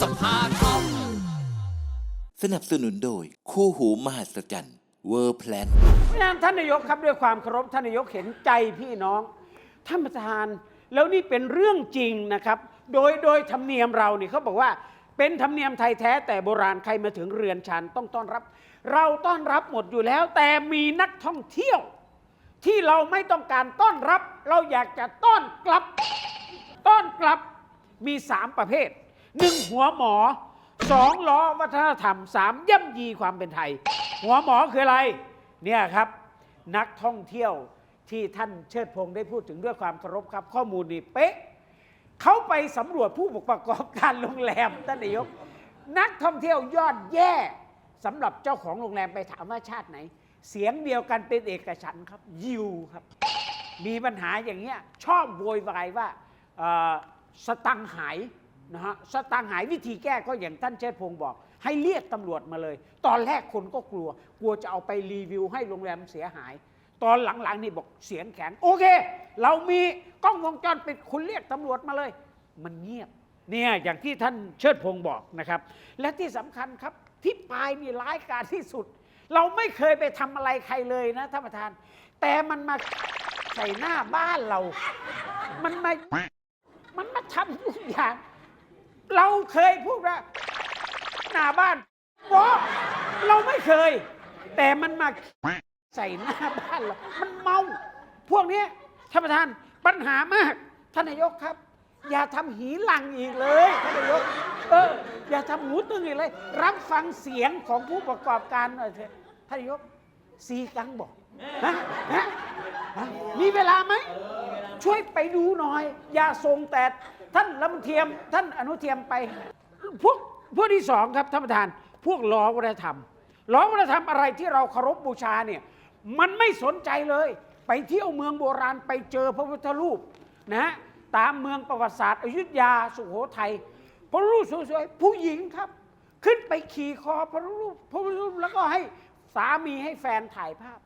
สภาทอมสนับสนุนโดย คู่หูมหัศจรรย์เวอร์แพลนพราะฉะนั้นท่านนายกครับด้วยความเคารพท่านนายกเห็นใจพี่น้อง ท่านประธาน แล้วนี่เป็นเรื่องจริงนะครับ โดยโดยธรรมเนียมเราเนี่ยเขาบอกว่า เป็นธรรมเนียมไทยแท้แต่โบราณใครมาถึงเรือนชันต้องต้อนรับ เราต้อนรับหมดอยู่แล้ว แต่มีนักท่องเที่ยว ที่เราไม่ต้องการต้อนรับ เราอยากจะต้อนกลับ ต้อนกลับมีสามประเภท หนึ่งหัวหมอสองล้อวัฒนธรรมสามย่ำยีความเป็นไทย หัวหมอคืออะไร เนี่ยครับ นักท่องเที่ยวที่ท่านเชิดพงศ์ได้พูดถึงด้วยความเคารพครับ ข้อมูลนี่เป๊ะเขาไปสำรวจผู้ประกอบการโรงแรมท่านนายก นักท่องเที่ยวยอดแย่สำหรับเจ้าของโรงแรมไปถามว่าชาติไหน เสียงเดียวกันเป็นเอกฉันครับ ยิวครับ มีปัญหาอย่างเงี้ยชอบโวยวายว่าสตังหาย นะฮะสตังค์หายวิธีแก้ก็อย่างท่านเชษพงศ์บอก ให้เรียกตำรวจมาเลย ตอนแรกคนก็กลัว กลัวจะเอาไปรีวิวให้โรงแรมเสียหาย ตอนหลังๆนี่บอกเสียงแข็งโอเค เรามีกล้องวงจรปิดคุณเรียกตำรวจมาเลย มันเงียบเนี่ยอย่างที่ท่านเชิดพงศ์บอกนะครับ และที่สำคัญครับที่ปลายนี่ร้ายกาจที่สุด เราไม่เคยไปทำอะไรใครเลยนะท่านประธาน แต่มันมาใส่หน้าบ้านเรา มันมามันมาทำทุกอย่าง เราเคยพูดว่าหน้าบ้านบอกเราไม่เคย แต่มันมาใส่หน้าบ้านเรา มันเมา พวกเนี้ยท่านประธานปัญหามาก ท่านนายกครับ อย่าทำหีหลังอีกเลยท่านนายก เออ อย่าทำหูตึงอีกเลย รับฟังเสียงของผู้ประกอบการหน่อยเถอะท่านนายกซีกังบอกฮะฮะฮะมีเวลาไหม ช่วยไปดูหน่อย อย่าส่งแต่ ท่านลำเทียมท่านอนุเทียมไป พวกพวกที่สองครับท่านประธาน พวกล้อวัฒนธรรมล้อวัฒนธรรมอะไรที่เราเคารพบูชาเนี่ยมันไม่สนใจเลย ไปเที่ยวเมืองโบราณไปเจอพระพุทธรูปนะฮะตามเมืองประวัติศาสตร์อยุธยาสุโขทัยพระรูปสวยๆผู้หญิงครับ ขึ้นไปขี่คอพระรูปพระรูปแล้วก็ให้สามีให้แฟนถ่ายภาพ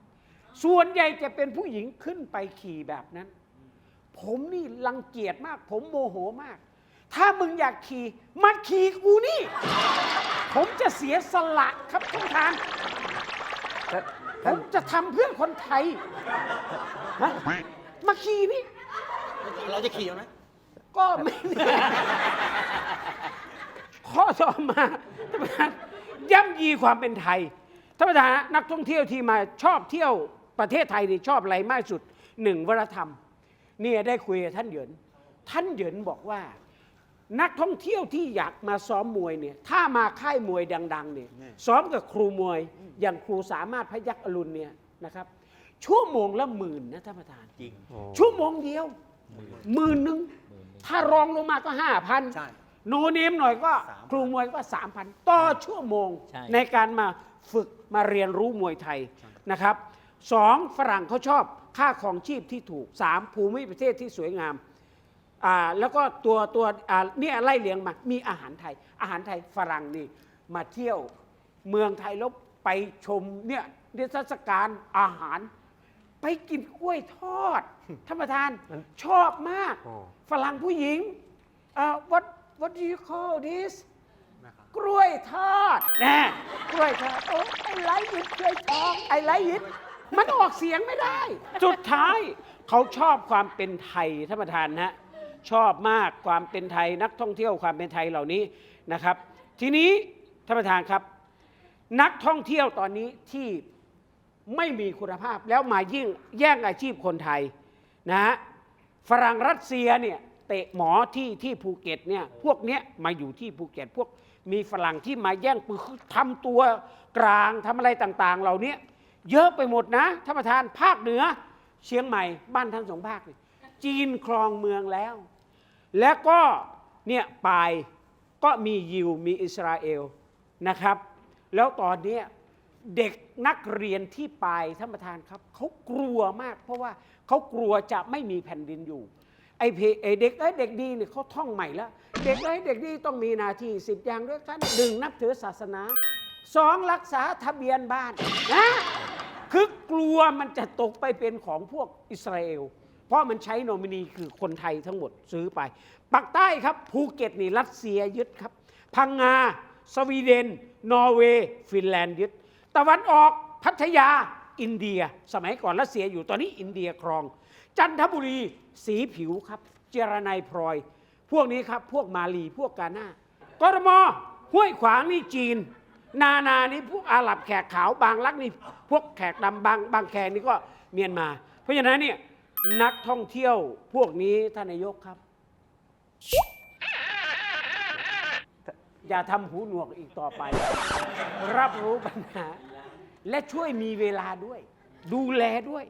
ส่วนใหญ่จะเป็นผู้หญิงขึ้นไปขี่แบบนั้น ผมนี่รังเกียจมาก ผมโมโหมาก ถ้ามึงอยากขี่มาขี่กูนี่ ผมจะเสียสละครับทุกทานผมจะทำเพื่อคนไทยฮะมาขี่นี่ เราจะขี่ไหมก็ไม่ ข้อต่อมาท่านประธานย่ำยีความเป็นไทยท่านประธานนักท่องเที่ยวที่มาชอบเที่ยวประเทศไทยนี่ชอบอะไรมากที่สุดหนึ่งวัฒนธรรม เนี่ยได้คุยกับท่านเหยิน ท่านเหยินบอกว่า นักท่องเที่ยวที่อยากมาซ้อมมวยเนี่ยถ้ามาค่ายมวยดัง ๆ เนี่ยซ้อมกับครูมวยอย่างครูสามารถพยักอรุณเนี่ยนะครับชั่วโมงละหมื่นนะท่านประธานจริง ชั่วโมงเดียวหมื่นหนึ่งถ้ารองลงมาก็ห้าพันใช่โนเนมหน่อยก็3,000ครูมวยก็สามพันต่อชั่วโมงใช่ในการมาฝึกมาเรียนรู้มวยไทยนะครับสองฝรั่งเขาชอบ ค่าของชีพที่ถูกสามภูมิประเทศที่สวยงามอ่าแล้วก็ตัวตัวอ่าเนี่ยไล่เลียงมา มีอาหารไทย อาหารไทยฝรั่งนี่มาเที่ยวเมืองไทยแล้วไปชมเนี่ยนิทรรศการอาหาร ไปกินกล้วยทอดท่านประธานชอบมาก ฝรั่งผู้หญิงเอ่อ what what do you call this กล้วยทอดแน่กล้วยทอดโอ้ไอไลยิดกล้วยทองไอไลยิด มันออกเสียงไม่ได้ สุดท้ายเขาชอบความเป็นไทยท่านประธานนะชอบมากความเป็นไทยนักท่องเที่ยวความเป็นไทยเหล่านี้นะครับ ทีนี้ท่านประธานครับ นักท่องเที่ยวตอนนี้ที่ไม่มีคุณภาพแล้วมายิ่งแย่งอาชีพคนไทยนะฮะฝรั่งรัสเซียเนี่ยเตะหมอที่ที่ภูเก็ตเนี่ยพวกเนี้ยมาอยู่ที่ภูเก็ตพวกมีฝรั่งที่มาแย่งปืนทำตัวกลางทำอะไรต่าง ๆ เหล่านี้ เยอะไปหมดนะท่านประธานภาคเหนือ เชียงใหม่บ้านทั้งสองภาคเลยจีนครองเมืองแล้ว แล้วก็เนี่ยปลายก็มียิวมีอิสราเอลนะครับ แล้วตอนนี้เด็กนักเรียนที่ปลายท่านประธานครับเขากลัวมาก เพราะว่าเขากลัวจะไม่มีแผ่นดินอยู่ไอ้เพไอ้เด็กเอ้เด็กดีเนี่ยเขาท่องใหม่แล้ว เด็กเอ้เด็กดีต้องมีหนาที่สิบอย่างด้วยกันหนึ่งนับถือศาสนาสองรักษาทะเบียนบ้านนะ คือกลัวมันจะตกไปเป็นของพวกอิสราเอล เพราะมันใช้โนมินีคือคนไทยทั้งหมดซื้อไป ปักใต้ครับภูเก็ตนี่รัสเซียยึดครับ พังงา สวีเดน นอร์เวย์ ฟินแลนด์ยึด ตะวันออกพัทยาอินเดีย สมัยก่อนรัสเซียอยู่ตอนนี้อินเดียครอง จันทบุรีสีผิวครับ เจรนายพลอย พวกนี้ครับพวกมาลีพวกกาหน้ากรมห้วยขวางนี่จีน นานานี่พวกอาหรับแขกขาวบางรักนี่พวกแขกดำบางบางแคนี่ก็เมียนมา เพราะฉะนั้นเนี่ยนักท่องเที่ยวพวกนี้ท่านนายกครับ อย่าทำหูหนวกอีกต่อไป รับรู้ปัญหา และช่วยมีเวลาด้วย ดูแลด้วย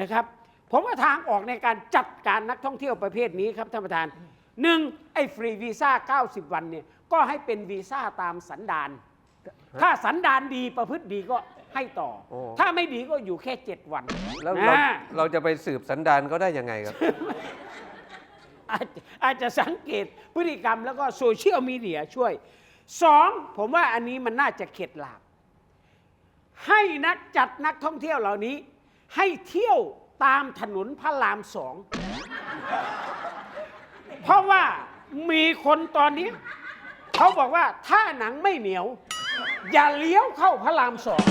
นะครับผมว่าทางออกในการจัดการนักท่องเที่ยวประเภทนี้ครับท่านประธานหนึ่งไอ้ฟรีวีซ่า 90 วันเนี่ยก็ให้เป็นวีซ่าตามสันดาน ถ้าสันดานดีประพฤติดีก็ให้ต่อ โอ้ ถ้าไม่ดีก็อยู่แค่7วันแล้วเรานะ เราจะไปสืบสันดานเขาได้ยังไงครับ อาจอาจจะสังเกตพฤติกรรมแล้วก็โซเชียลมีเดียช่วยสองผมว่าอันนี้มันน่าจะเข็ดหลาบให้นักจัดนักท่องเที่ยวเหล่านี้ ให้เที่ยวตามถนนพระรามสอง เพราะว่ามีคนตอนนี้ เขาบอกว่าถ้าหนังไม่เหนียว อย่าเลี้ยวเข้าพระรามสอง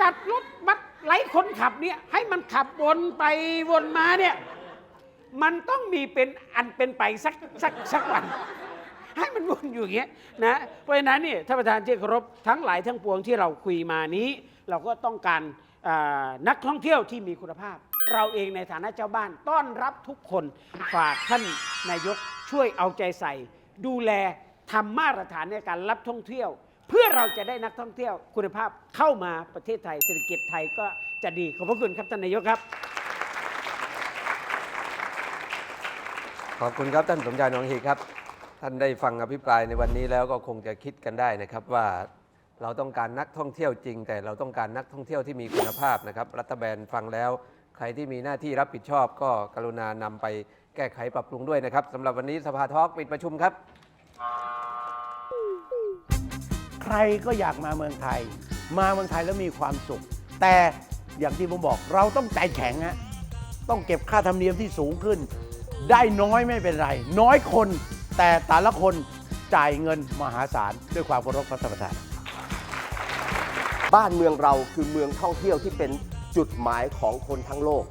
จัดรถบัสไร้คนขับเนี่ย ให้มันขับวนไปวนมาเนี่ย มันต้องมีเป็นอันเป็นไปสักสักสักวัน ให้มันวนอยู่อย่างเงี้ยนะเพราะฉะนั้นเนี่ยท่านประธานที่เคารพทั้งหลายทั้งปวงที่เราคุยมานี้ เราก็ต้องการนักท่องเที่ยวที่มีคุณภาพ เราเองในฐานะเจ้าบ้านต้อนรับทุกคนฝากท่านนายกช่วยเอาใจใส่ ดูแล ทำมาตรฐานในการรับท่องเที่ยว เพื่อเราจะได้นักท่องเที่ยวคุณภาพเข้ามาประเทศไทยเศรษฐกิจไทยก็จะดีขอบพระคุณครับท่านนายกครับขอบคุณครับท่านสมชายนองฮีครับ ท่านได้ฟังอภิปรายในวันนี้แล้วก็คงจะคิดกันได้นะครับว่าเราต้องการนักท่องเที่ยวจริง แต่เราต้องการนักท่องเที่ยวที่มีคุณภาพนะครับ รัฐบาลฟังแล้ว ใครที่มีหน้าที่รับผิดชอบก็กรุณานำไปแก้ไขปรับปรุงด้วยนะครับสำหรับวันนี้สภาทอล์กปิดประชุมครับ รก็อยากมาเมืองไทย มาเมืองไทยแล้วมีความสุข แต่อย่างที่ผมบอกเราต้องใจแข็งฮะต้องเก็บค่าธรรมเนียมที่สูงขึ้น ได้น้อยไม่เป็นไร น้อยคนแต่แต่ละคนจ่ายเงินมหาศาลด้วยความเคารพพระธรรมทาน บ้านเมืองเราคือเมืองท่องเที่ยวที่เป็นจุดหมายของคนทั้งโลก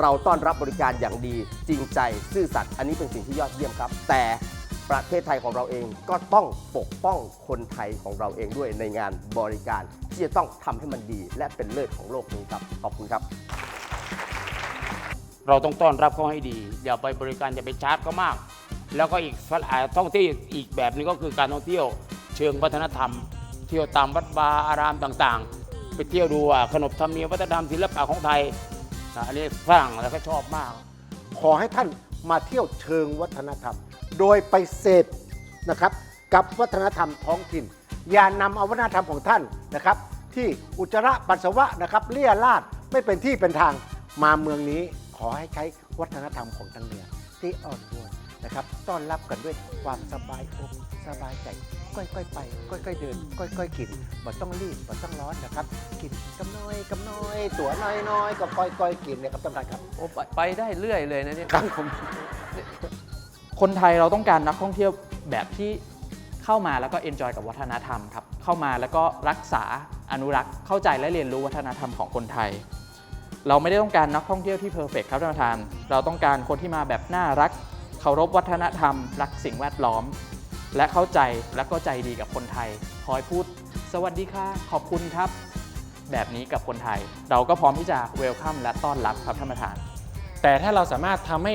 เราต้อนรับบริการอย่างดีจริงใจซื่อสัตย์อันนี้เป็นสิ่งที่ยอดเยี่ยมครับ แต่ ประเทศไทยของเราเองก็ต้องปกป้องคนไทยของเราเองด้วยในงานบริการ ที่จะต้องทำให้มันดี และเป็นเลิศของโลกนี้ครับ ขอบคุณครับ เราต้องต้อนรับเขาให้ดี อย่าไปบริการอย่าไปชาร์จเขามาก แล้วก็อีกฝอ่าท่องเที่ยวอีกแบบหนึงก็คือการท่องเที่ยว เชิงวัฒนธรรม เที่ยวตามวัดบาร์อารามต่างๆ ไปเที่ยวดูอะขนบธรรมเนียมวัฒนธรรมศิลปะของไทยอะอันนี้ฝรั่งแล้วก็ชอบมาก ขอให้ท่านมาเที่ยวเชิงวัฒนธรรม โดยไปเสพนะครับกับวัฒนธรรมท้องถิ่น อย่านำเอาวัฒนธรรมของท่านนะครับ ที่อุจจาระปัสสาวะนะครับเลี่ยราดไม่เป็นที่เป็นทางมาเมืองนี้ขอให้ใช้วัฒนธรรมของทางเหนือที่อ่อนโยนนะครับ ต้อนรับกันด้วยความสบายอกสบายใจค่อยๆไปค่อยๆเดินค่อยๆกินบ่ต้องรีบบ่ต้องร้อนนะครับ กินกำน้อยกำน้อย ตัวน้อยๆก็ค่อยๆกินนะครับท่านประธานครับโอ้ไปไปได้เรื่อยเลยนะเนี่ยครับผม คนไทยเราต้องการนักท่องเที่ยวแบบที่เข้ามาแล้วก็เอนจอยกับวัฒนธรรมครับ เข้ามาแล้วก็รักษาอนุรักษ์เข้าใจและเรียนรู้วัฒนธรรมของคนไทย เราไม่ได้ต้องการนักท่องเที่ยวที่เพอร์เฟกครับท่านประธาน เราต้องการคนที่มาแบบน่ารัก เคารพวัฒนธรรม รักสิ่งแวดล้อม และเข้าใจและก็ใจดีกับคนไทย คอยพูด สวัสดีค่ะ ขอบคุณครับ แบบนี้กับคนไทย เราก็พร้อมที่จะเวลคัมและต้อนรับครับท่านประธาน แต่ถ้าเราสามารถทำให้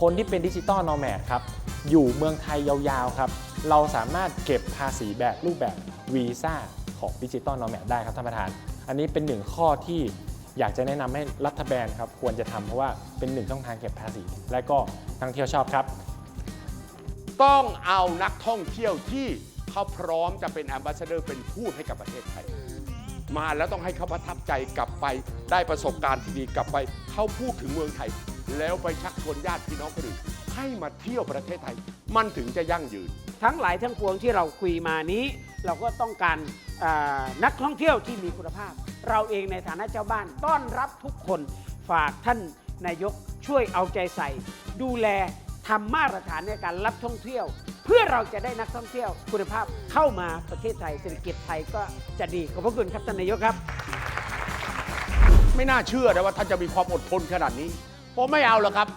คนที่เป็นดิจิตอลโนแมดครับอยู่เมืองไทยยาวๆครับเราสามารถเก็บภาษีแบบรูปแบบวีซ่าของดิจิตอลโนแมดได้ครับท่านประธาน อันนี้เป็นหนึ่งข้อที่อยากจะแนะนำให้รัฐบาลครับควรจะทำเพราะว่าเป็นหนึ่งช่องทางเก็บภาษี และก็นักท่องเที่ยวชอบครับ ต้องเอานักท่องเที่ยวที่เขาพร้อมจะเป็นแอมบาสเดอร์เป็นพูดให้กับประเทศไทย มาแล้วต้องให้เขาประทับใจกลับไปได้ประสบการณ์ที่ดีกลับไปเขาพูดถึงเมืองไทย แล้วไปชักชวนญาติพี่น้องคนอื่นให้มาเที่ยวประเทศไทย มันถึงจะยั่งยืน ทั้งหลายทั้งปวงที่เราคุยมานี้ เราก็ต้องการนักท่องเที่ยวที่มีคุณภาพ เราเองในฐานะเจ้าบ้านต้อนรับทุกคนฝากท่านนายกช่วยเอาใจใส่ ดูแลทำมาตรฐานในการรับท่องเที่ยว เพื่อเราจะได้นักท่องเที่ยวคุณภาพเข้ามาประเทศไทยเศรษฐกิจไทยก็จะดีขอบพระคุณครับท่านนายกครับ ไม่น่าเชื่อนะว่าท่านจะมีความอดทนขนาดนี้ ผมไม่เอาหรอกครับ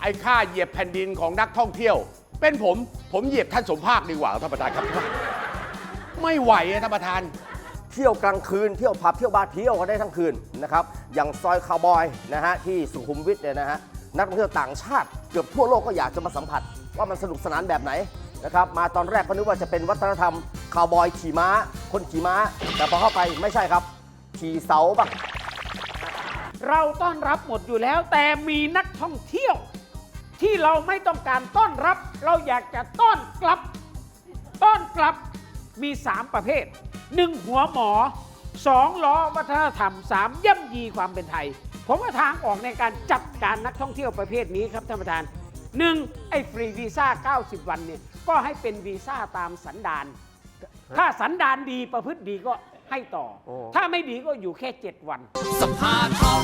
ไอ้ค่าเหยียบแผ่นดินของนักท่องเที่ยว เป็นผมผมเหยียบท่านสมภาคดีกว่าท่านประธานครับ ไม่ไหวอะท่านประธาน เที่ยวกลางคืนเที่ยวผับเที่ยวบาร์เที่ยวกันได้ทั้งคืนนะครับอย่างซอยคาวบอยนะฮะที่สุขุมวิทเนี่ยนะฮะนักท่องเที่ยวต่างชาติเกือบทั่วโลกก็อยากจะมาสัมผัส ว่ามันสนุกสนานแบบไหนนะครับมาตอนแรกก็นึกว่าจะเป็นวัฒนธรรมคาวบอยขี่ม้า คนขี่ม้า แต่พอเข้าไปไม่ใช่ครับ ขี่เสาบ้างเราต้อนรับหมดอยู่แล้ว แต่มีนักท่องเที่ยว ที่เราไม่ต้องการต้อนรับ เราอยากจะต้อนกลับ ต้อนกลับมี 3 ประเภท 1. หัวหมอ 2. ล้อวัฒนธรรม 3. ย่ำยีความเป็นไทย ผมว่าทางออกในการจัดการนักท่องเที่ยวประเภทนี้ครับท่านประธาน 1. ไอ้ฟรีวีซ่า 90 วันเนี่ยก็ให้เป็นวีซ่าตามสันดาน ถ้าสันดานดีประพฤติดีก็ให้ต่อ โอ้ ถ้าไม่ดีก็อยู่แค่ 7 วัน สภาทอง